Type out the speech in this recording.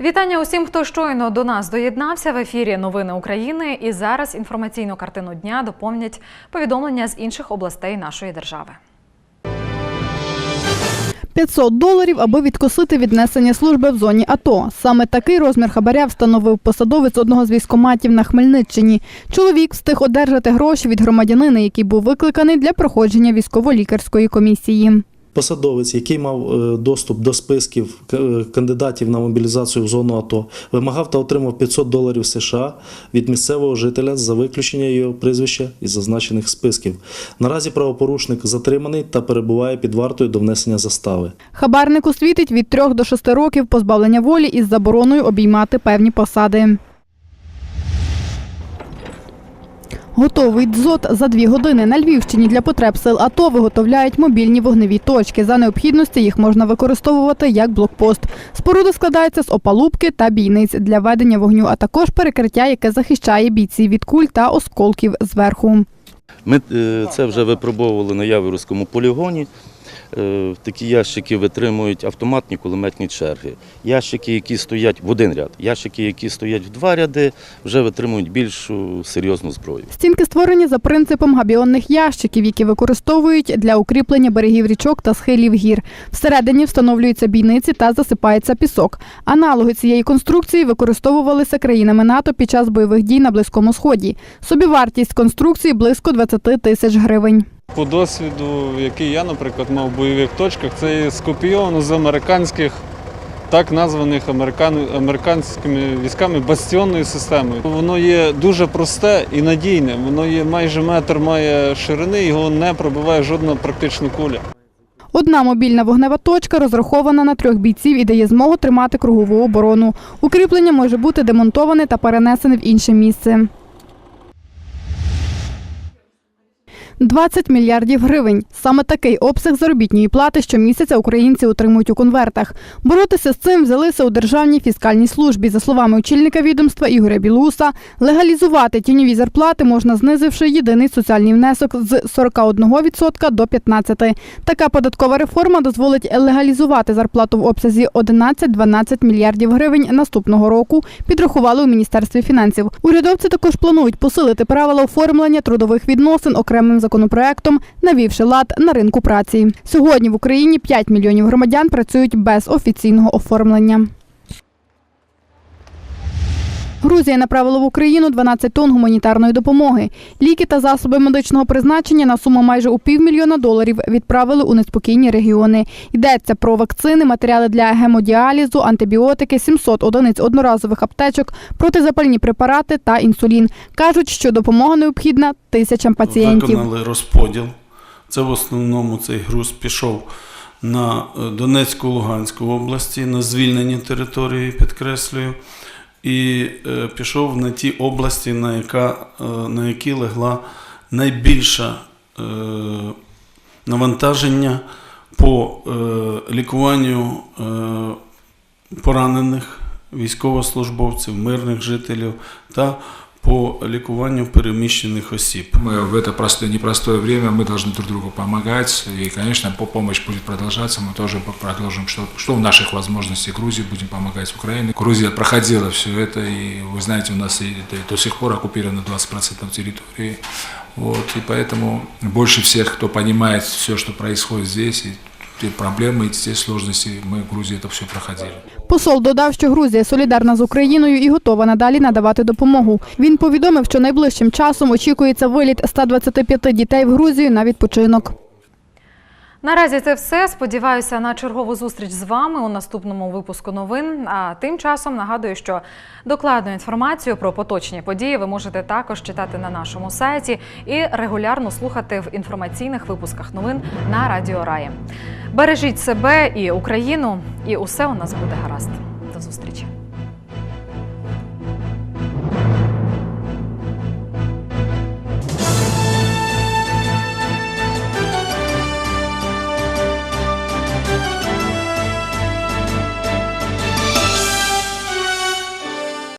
Вітання усім, хто щойно до нас доєднався в ефірі Новини України. І зараз інформаційну картину дня доповнять повідомлення з інших областей нашої держави. 500 доларів, аби відкосити віднесення служби в зоні АТО. Саме такий розмір хабаря встановив посадовець одного з військоматів на Хмельниччині. Чоловік встиг одержати гроші від громадянина, який був викликаний для проходження військово-лікарської комісії. Посадовець, який мав е, доступ до списків е, кандидатів на мобілізацію в зону АТО, вимагав та отримав 500 доларів США від місцевого жителя за виключення його прізвища із зазначених списків. Наразі правопорушник затриманий та перебуває під вартою до внесення застави. Хабарнику світить від 3 до 6 років позбавлення волі із забороною обіймати певні посади. Готовий дзот за дві години на Львівщині для потреб сил АТО виготовляють мобільні вогневі точки. За необхідності їх можна використовувати як блокпост. Споруда складається з опалубки та бійниць для ведення вогню, а також перекриття, яке захищає бійців від куль та осколків зверху. Ми е, це вже випробовували на Яворівському полігоні. Е, Такі ящики витримують автоматні кулеметні черги. Ящики, які стоять в один ряд, ящики, які стоять в два ряди, вже витримують більшу серйозну зброю. Стінки створені за принципом габіонних ящиків, які використовують для укріплення берегів річок та схилів гір. Всередині встановлюються бійниці та засипається пісок. Аналоги цієї конструкції використовувалися країнами НАТО під час бойових дій на Близькому Сході. Собівартість конструкції близько 20 тисяч гривень. По досвіду, який я, наприклад, мав в бойових точках, це скопійовано з американських, так названих американ... американськими військами бастіонною системою. Воно є дуже просте і надійне. Воно є майже метр має ширини, його не пробиває жодна практично куля. Одна мобільна вогнева точка розрахована на трьох бійців і дає змогу тримати кругову оборону. Укріплення може бути демонтоване та перенесене в інше місце. 20 мільярдів гривень. Саме такий обсяг заробітної плати щомісяця українці отримують у конвертах. Боротися з цим взялися у Державній фіскальній службі. За словами очільника відомства Ігоря Білуса, легалізувати тіньові зарплати можна знизивши єдиний соціальний внесок з 41% до 15%. Така податкова реформа дозволить легалізувати зарплату в обсязі 11-12 мільярдів гривень наступного року, підрахували у Міністерстві фінансів. Урядовці також планують посилити правила оформлення трудових відносин окремим законопроектом, навівши лад на ринку праці. Сьогодні в Україні 5 мільйонів громадян працюють без офіційного оформлення. Грузія направила в Україну 12 тонн гуманітарної допомоги. Ліки та засоби медичного призначення на суму майже у півмільйона доларів відправили у неспокійні регіони. Йдеться про вакцини, матеріали для гемодіалізу, антибіотики, 700 одиниць одноразових аптечок, протизапальні препарати та інсулін. Кажуть, що допомога необхідна тисячам пацієнтів. Виконали розподіл. Це в основному цей груз пішов на е, Донецьку, Луганську області, на звільнені території, підкреслюю, і е, пішов на ті області, на, яка, е, на які легла найбільше е, навантаження по е, лікуванню е, поранених військовослужбовців, мирних жителів та по лікуванню переміщених осіб. Мы в это простое, непростое время мы должны друг другу помогать. И, конечно, по помощь будет продолжаться. Мы тоже по- продолжим, что, что в наших возможностях Грузии будем помогать Украине. Грузия проходила все это, и вы знаете, у нас и, это и до сих пор оккупировано 20% территории. Вот, и поэтому больше всех, кто понимает все, что происходит здесь, и те проблемы, и те сложности, мы в Грузии это все проходили. Посол додав, що Грузія солідарна з Україною і готова надалі надавати допомогу. Він повідомив, що найближчим часом очікується виліт 125 дітей в Грузію на відпочинок. Наразі це все. Сподіваюся на чергову зустріч з вами у наступному випуску новин. А тим часом нагадую, що докладну інформацію про поточні події ви можете також читати на нашому сайті і регулярно слухати в інформаційних випусках новин на Радіо Раї. Бережіть себе і Україну, і усе у нас буде гаразд.